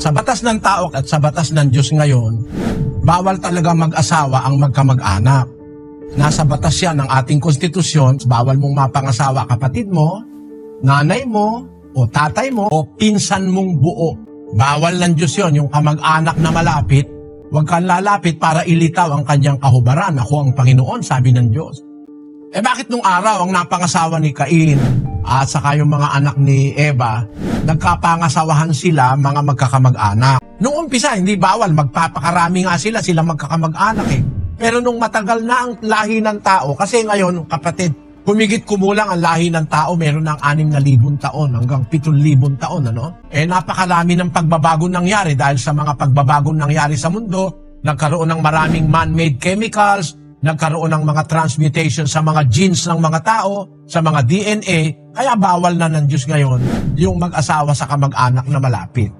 Sa batas ng tao at sa batas ng Diyos ngayon, bawal talaga mag-asawa ang magkamag-anak. Nasa batas yan ng ating konstitusyon, bawal mong mapangasawa kapatid mo, nanay mo, o tatay mo, o pinsan mong buo. Bawal ng Diyos yon yung kamag-anak na malapit, huwag kang lalapit para ilitaw ang kanyang kahubaran. Ako ang Panginoon, sabi ng Diyos. Eh bakit nung araw ang napangasawa ni Cain at saka yung mga anak ni Eva, nagkapangasawahan sila mga magkakamag-anak. Nung umpisa, hindi bawal, magpapakarami nga sila, sila magkakamag-anak eh. Pero nung matagal na ang lahi ng tao, kasi ngayon, kapatid, humigit kumulang ang lahi ng tao, meron ng 6,000 taon hanggang 7,000 taon, ano? Eh napakarami ng pagbabago nangyari dahil sa mga pagbabagong nangyari sa mundo, nagkaroon ng maraming man-made chemicals, nagkaroon ng mga transmutation sa mga genes ng mga tao, sa mga DNA, kaya bawal na ng Diyos ngayon yung mag-asawa sa kamag-anak na malapit.